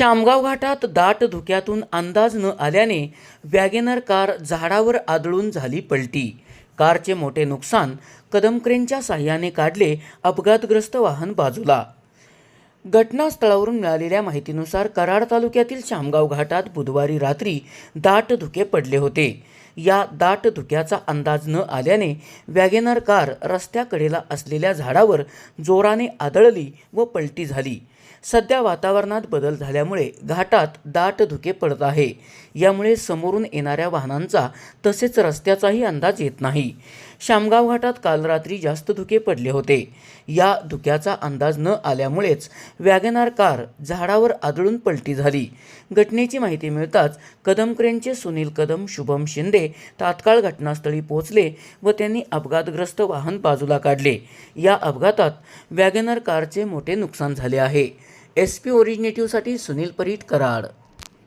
शामगाव घाटात दाट धुक्यातून अंदाज न आल्याने वॅगेनर कार झाडावर आदळून झाली पलटी. कारचे मोठे नुकसान कदमक्रेनच्या साह्याने काढले अपघातग्रस्त वाहन बाजूला घटनास्थळावरून मिळालेल्या माहितीनुसार कराड तालुक्यातील शामगाव घाटात बुधवारी रात्री दाट धुके पडले होते. या दाट धुक्याचा अंदाज न आल्याने वॅगेनर कार रस्त्याकडेला असलेल्या झाडावर जोराने आदळली व पलटी झाली. सध्या वातावरणात बदल झाल्यामुळे घाटात दाट धुके पडत आहे. यामुळे समोरून येणाऱ्या वाहनांचा तसेच रस्त्याचाही अंदाज येत नाही. शामगाव घाटात काल रात्री जास्त धुके पडले होते. या धुक्याचा अंदाज न आल्यामुळेच वॅगनार कार झाडावर आदळून पलटी झाली. घटनेची माहिती मिळताच कदम क्रेनचे सुनील कदम शुभम शिंदे तात्काळ घटनास्थळी पोहोचले व त्यांनी अपघातग्रस्त वाहन बाजूला काढले. या अपघातात वॅगनर कारचे मोठे नुकसान झाले आहे. एस पी ओरिजिनेटिव्हसाठी सुनील परीट कराड.